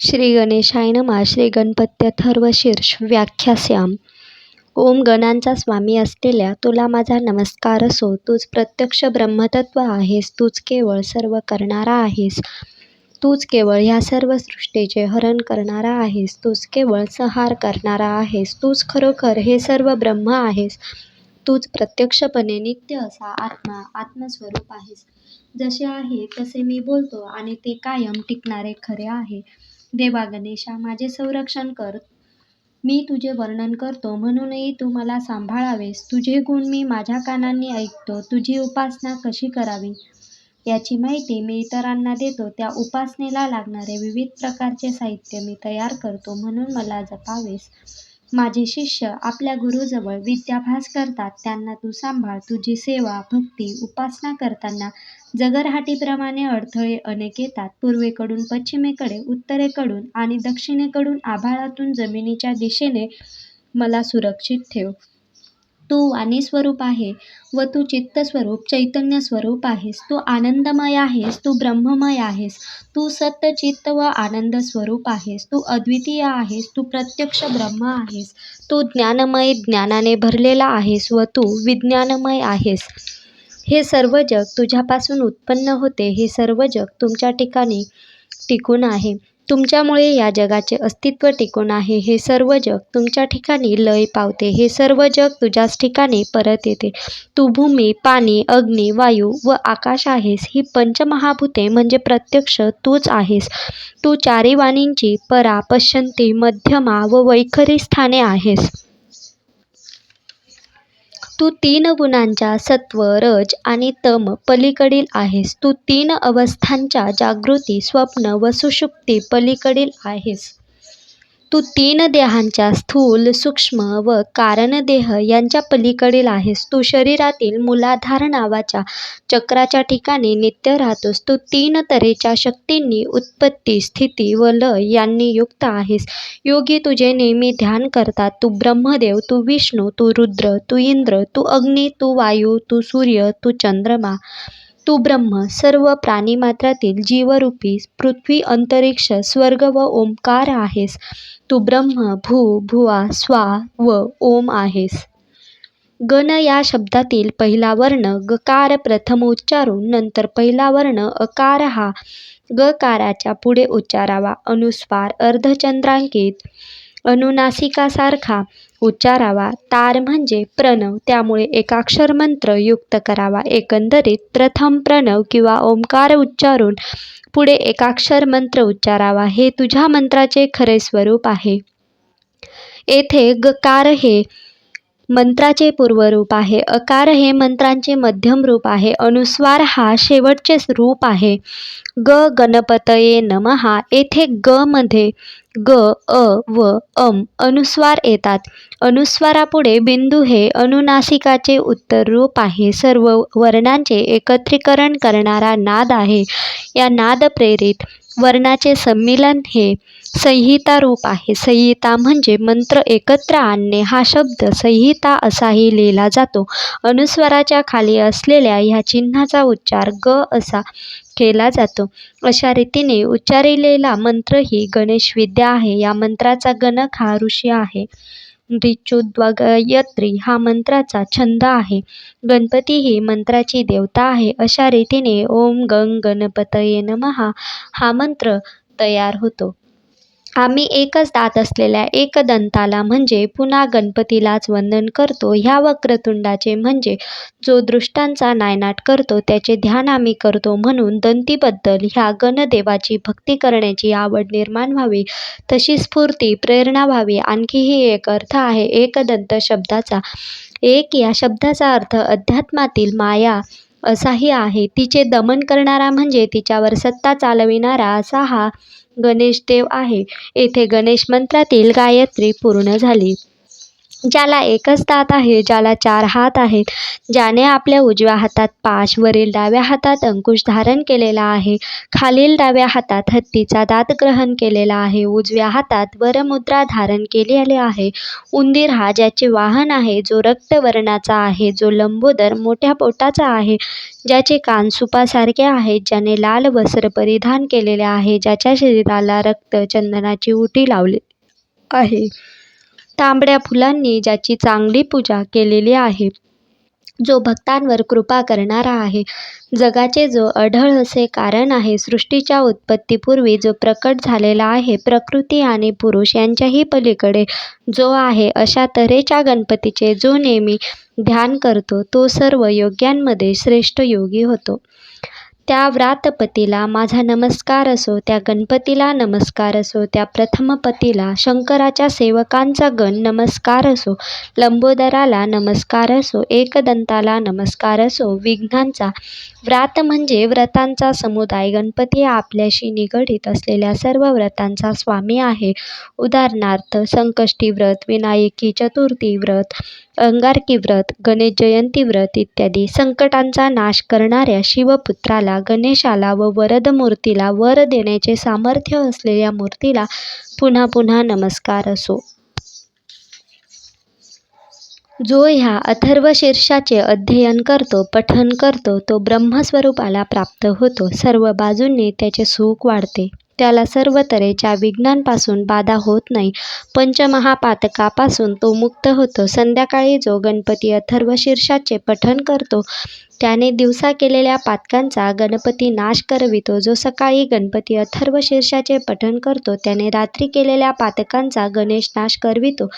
श्री गणेशाय नमः. श्री गणपत्यथर्वशीर्ष व्याख्यास्याम ओम गणांचा स्वामी असलेल्या तुला माझा नमस्कार असो. तूच प्रत्यक्ष ब्रह्मतत्व आहेस. तूच केवळ सर्व करणारा आहेस. तूच केवळ ह्या सर्व सृष्टीचे हरण करणारा आहेस. तूच केवळ संहार करणारा आहेस. तूच खरोखर हे सर्व ब्रह्म आहेस. तूच प्रत्यक्षपणे नित्य असा आत्मा आत्मस्वरूप आहेस. जसे आहे तसे मी बोलतो आणि ते कायम टिकणारे खरे आहे. देवा गणेशा माझे संरक्षण कर. मी तुझे वर्णन करतो म्हणूनही तू मला सांभाळावेस. तुझे गुण मी माझ्या कानांनी ऐकतो तुझी उपासना कशी करावी? याची माहिती मी इतरांना देतो त्या उपासनेला लागणारे विविध प्रकारचे साहित्य मी तयार करतो म्हणून मला जपावेस. माझे शिष्य आपल्या गुरुजवळ विद्याभ्यास करतात त्यांना तू सांभाळ. तुझी सेवा भक्ती उपासना करताना जगरहाटीप्रमाणे अडथळे अनेक येतात. पूर्वेकडून पश्चिमेकडे उत्तरेकडून आणि दक्षिणेकडून आभाळातून जमिनीच्या दिशेने मला सुरक्षित ठेव. तू वाणीस्वरूप आहे व तू चित्तस्वरूप चैतन्य स्वरूप आहेस. तू आनंदमय आहेस तू ब्रह्ममय आहेस. तू सत्य चित्त व आनंद स्वरूप आहेस. तू अद्वितीय आहेस तू प्रत्यक्ष ब्रह्म आहेस. तू ज्ञानमय ज्ञानाने भरलेला आहेस व तू विज्ञानमय आहेस. हे सर्व जग तुझ्यापासून उत्पन्न होते हे सर्व जग तुमच्या ठिकाणी टिकून आहे. तुमच्यामुळे या जगाचे अस्तित्व टिकून आहे. हे सर्व जग तुमच्या ठिकाणी लय पावते. हे सर्व जग तुझ्याच ठिकाणी परत येते. तू भूमी पाणी अग्नी वायू व आकाश आहेस. ही पंचमहाभूते म्हणजे प्रत्यक्ष तूच आहेस. तू चारी वाणींची परा पश्यंती मध्यमा व वैखरी स्थाने आहेस. तू तीन गुणांच्या सत्व रज आणि तम पलीकडील आहेस. तू तीन अवस्थांच्या जागृती स्वप्न व सुषुप्ती पलीकडील आहेस. तू तीन देहांच्या स्थूल सूक्ष्म व कारणदेह यांच्या पलीकडील आहेस. तू शरीरातील मूलाधार नावाच्या चक्राच्या ठिकाणी नित्य राहतोस. तू तीन तऱ्हेच्या शक्तींनी उत्पत्ती स्थिती व लय यांनी युक्त आहेस. योगी तुझे नेहमी ध्यान करतात. तू ब्रह्मदेव तू विष्णू तू रुद्र तू इंद्र तू अग्नी तू वायू तू सूर्य तू चंद्रमा. तू ब्रह्म सर्व प्राणीमात्रातील जीवरूपी पृथ्वी अंतरिक्ष स्वर्ग व ओंकार आहेस. तू ब्रह्म भू भुवा स्वा व ओम आहेस. गण या शब्दातील पहिला वर्ण गकार प्रथम उच्चारून नंतर पहिला वर्ण अकार हा गकाराच्या पुढे उच्चारावा. अनुस्वार अर्धचंद्रांकित अनुनासिकासारखा उच्चारावा. तार म्हणजे प्रणव. त्यामुळे एकाक्षर मंत्र युक्त करावा. एकंदरीत प्रथम प्रणव किंवा ओंकार उच्चारून पुढे एकाक्षर मंत्र उच्चारावा. हे तुझ्या मंत्राचे खरे स्वरूप आहे. येथे गकार हे मंत्राचे पूर्वरूप आहे. अकार हे मंत्रांचे मध्यम रूप आहे. अनुस्वार हा शेवटचे रूप आहे. ग गणपतये नमहा येथे ग मध्ये ग अ व अम अनुस्वार येतात. अनुस्वारापुढे बिंदू हे अनुनासिकाचे उत्तर रूप आहे. सर्व वर्णांचे एकत्रीकरण करणारा नाद आहे. या नाद प्रेरित वर्णाचे संमिलन हे संहिता रूप आहे. संहिता म्हणजे मंत्र एकत्र आणणे. हा शब्द संहिता असाही लिहिला जातो. अनुस्वाराच्या खाली असलेल्या ह्या चिन्हाचा उच्चार ग असा केला जातो. अशा रीतीने उच्चारिलेला मंत्र ही गणेश विद्या आहे. या मंत्राचा गणक हा ऋषी आहे. ऋचुद्वगयत्री हा मंत्राचा छंद आहे. गणपती ही मंत्राची देवता आहे. अशा रीतीने ओम गंग गणपतये नमहा हा मंत्र तयार होतो. आम्ही एकच दात असलेल्या एकदंताला म्हणजे पुन्हा गणपतीलाच वंदन करतो. ह्या वक्रतुंडाचे म्हणजे जो दृष्टांचा नायनाट करतो त्याचे ध्यान आम्ही करतो म्हणून दंतीबद्दल ह्या गणदेवाची भक्ती करण्याची आवड निर्माण व्हावी. तशी स्फूर्ती प्रेरणा व्हावी. आणखीही एक अर्थ आहे एकदंत शब्दाचा. एक या शब्दाचा अर्थ अध्यात्मातील माया असाही आहे. तिचे दमन करणारा म्हणजे तिच्यावर सत्ता चालविणारा असा हा गणेश देव आहे. येथे गणेश मंत्रातील गायत्री पूर्ण झाली. ज्याला एकच दात आहे ज्याला चार हात आहेत ज्याने आपल्या उजव्या हातात पाश वरील डाव्या हातात अंकुश धारण केलेला आहे खालील डाव्या हातात हत्तीचा दात ग्रहण केलेला आहे उजव्या हातात वरमुद्रा धारण केलेली आहे. उंदीर हा ज्याचे वाहन आहे जो रक्तवर्णाचा आहे जो लंबोदर मोठ्या पोटाचा आहे ज्याचे कान सुपासारखे आहेत ज्याने लाल वस्त्र परिधान केलेले आहे ज्याच्या शरीराला रक्त चंदनाची उटी लावली आहे. तांबड्या फुलांनी ज्याची चांगली पूजा केलेली आहे. जो भक्तांवर कृपा करणारा आहे. जगाचे जो अढळ असे कारण आहे सृष्टीच्या उत्पत्तीपूर्वी जो प्रकट झालेला आहे प्रकृती आणि पुरुष यांच्याही पलीकडे जो आहे अशा तऱ्हेच्या गणपतीचे जो नेहमी ध्यान करतो तो सर्व योग्यांमध्ये श्रेष्ठ योगी होतो. त्या व्रातपतीला माझा नमस्कार असो त्या गणपतीला नमस्कार असो त्या प्रथमपतीला शंकराच्या सेवकांचा गण नमस्कार असो लंबोदराला नमस्कार असो एकदंताला नमस्कार असो विघ्नांचा व्रात म्हणजे व्रतांचा समुदाय. गणपती आपल्याशी निगडीत असलेल्या सर्व व्रतांचा स्वामी आहे. उदाहरणार्थ संकष्टी व्रत विनायकी चतुर्थी व्रत अंगारकी व्रत गणेश जयंती व्रत इत्यादी संकटांचा नाश करणाऱ्या शिवपुत्राला गणेशाला व वरदमूर्तीला वर देण्याचे सामर्थ्य असलेल्या मूर्तीला पुन्हा पुन्हा नमस्कार असो. जो ह्या अथर्वशीर्षाचे अध्ययन करतो पठन करतो तो ब्रह्मस्वरूपाला प्राप्त होतो. सर्व बाजूंनी त्याचे सुख वाढते. त्याला सर्व तऱ्हेच्या विघ्नांपासून बाधा होत नाही. पंचमहापातकापासून तो मुक्त होतो. संध्याकाळी जो गणपती अथर्वशीर्षाचे पठण करतो त्याने दिवसा केलेल्या पातकांचा गणपती नाश करवितो. जो सकाळी गणपती अथर्वशीर्षाचे पठण करतो त्याने रात्री केलेल्या पातकांचा गणेश नाश करवितो.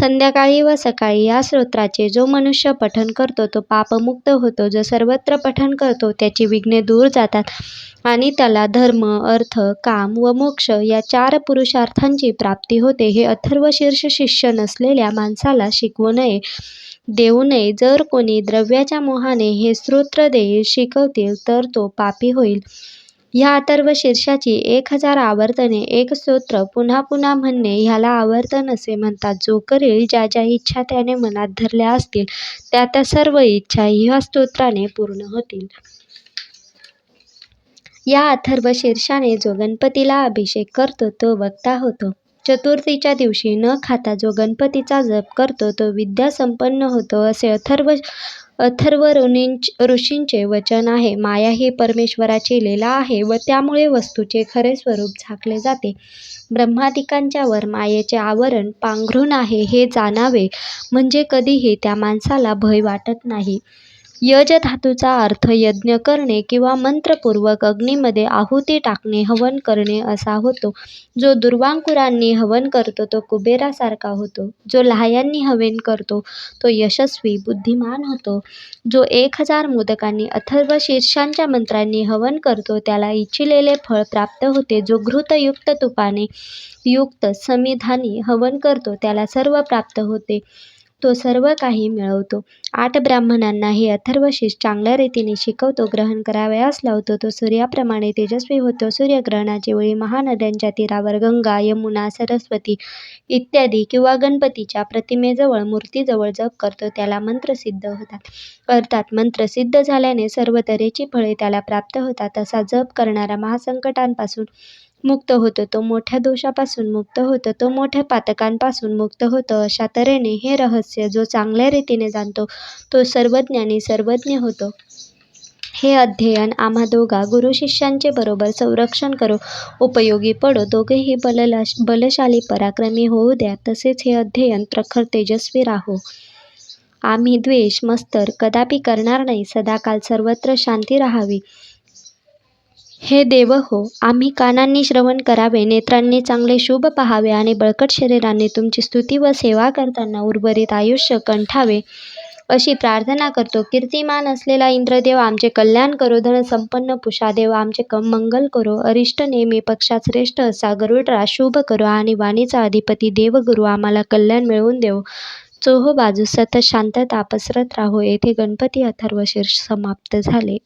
संध्याकाळी व सकाळी या स्तोत्राचे जो मनुष्य पठण करतो तो पापमुक्त होतो. जो सर्वत्र पठण करतो त्याची विघ्ने दूर जातात. आणि त्याला धर्म अर्थ काम व मोक्ष या चार पुरुषार्थांची प्राप्ती होते हे अथर्वशीर्ष शिष्य नसलेल्या माणसाला शिकवू नये. देऊ नये. जर कोणी द्रव्याच्या मोहाने हे स्तोत्र देईल शिकवतील तर तो पापी होईल. ह्या अथर्व शीर्षाची एक हजार आवर्तने एक स्तोत्र पुन्हा पुन्हा म्हणणे ह्याला आवर्तन असे म्हणतात. जो करेल ज्या ज्या इच्छा त्याने मनात धरल्या असतील त्या त्या सर्व इच्छा ह्या स्तोत्राने पूर्ण होतील. या अथर्व शीर्षाने जो गणपतीला अभिषेक करतो तो वक्ता होतो. चतुर्थीच्या दिवशी न खाता जो गणपतीचा जप करतो तो विद्या संपन्न होतो असे अथर्व अथर्व ऋषींचे वचन आहे. माया ही परमेश्वराची लीला आहे व त्यामुळे वस्तूचे खरे स्वरूप झाकले जाते. ब्रह्मादिकांच्या वर मायेचे आवरण पांघरून आहे हे जाणावे. म्हणजे कधीही त्या माणसाला भय वाटत नाही. यज धातूचा अर्थ यज्ञ करणे किंवा मंत्रपूर्वक अग्नीमध्ये आहुती टाकणे हवन करणे असा होतो. जो दुर्वांकुरांनी हवन करतो तो कुबेरासारखा होतो. जो लहायांनी हवन करतो तो यशस्वी बुद्धिमान होतो. जो एक हजार मोदकांनी अथर्व शीर्षांच्या मंत्रांनी हवन करतो त्याला इच्छिलेले फळ प्राप्त होते. जो घृतयुक्त तुपाने युक्त समिधानी हवन करतो त्याला सर्व प्राप्त होते. तो सर्व काही मिळवतो. आठ ब्राह्मणांना हे अथर्वशीष चांगल्या रीतीने शिकवतो ग्रहण करावयास लावतो. तो सूर्याप्रमाणे तेजस्वी होतो. सूर्यग्रहणाच्या वेळी महानद्यांच्या तीरावर गंगा यमुना सरस्वती इत्यादी किंवा गणपतीच्या प्रतिमेजवळ मूर्तीजवळ जप करतो. त्याला मंत्र सिद्ध होतात. अर्थात मंत्र सिद्ध झाल्याने सर्व तऱ्हेची फळे त्याला प्राप्त होतात. असा जप करणारा महासंकटांपासून मुक्त होतो तो मोठ्या दोषापासून मुक्त होतो तो मोठ्या पातकांपासून मुक्त होतो अशा तऱ्हेने हे रहस्य जो चांगल्या रीतीने जाणतो तो सर्वज्ञानी सर्वज्ञ होतो. हे अध्ययन आम्हा दोघा गुरुशिष्यांचे बरोबर संरक्षण करो उपयोगी पडो दोघेही बलला बलशाली पराक्रमी होऊ द्या तसेच हे अध्ययन प्रखर तेजस्वी राहो. आम्ही द्वेष मस्तर कदापि करणार नाही सदाकाल सर्वत्र शांती राहावी. हे देव हो आम्ही कानांनी श्रवण करावे नेत्रांनी चांगले शुभ पाहावे आणि बळकट शरीराने तुमची स्तुती व सेवा करताना उर्वरित आयुष्य कंठावे. अशी प्रार्थना करतो. कीर्तिमान असलेला इंद्रदेव आमचे कल्याण करो धनसंपन्न पुषादेव आमचे कम मंगल करो. अरिष्ट नेहमी पक्षात श्रेष्ठ असा गरुडरा शुभ करो आणि वाणीचा अधिपती देवगुरु आम्हाला कल्याण मिळवून देव. चोहो बाजू सतत शांतता पसरत राहो. येथे गणपती अथर्वशीर्ष समाप्त झाले.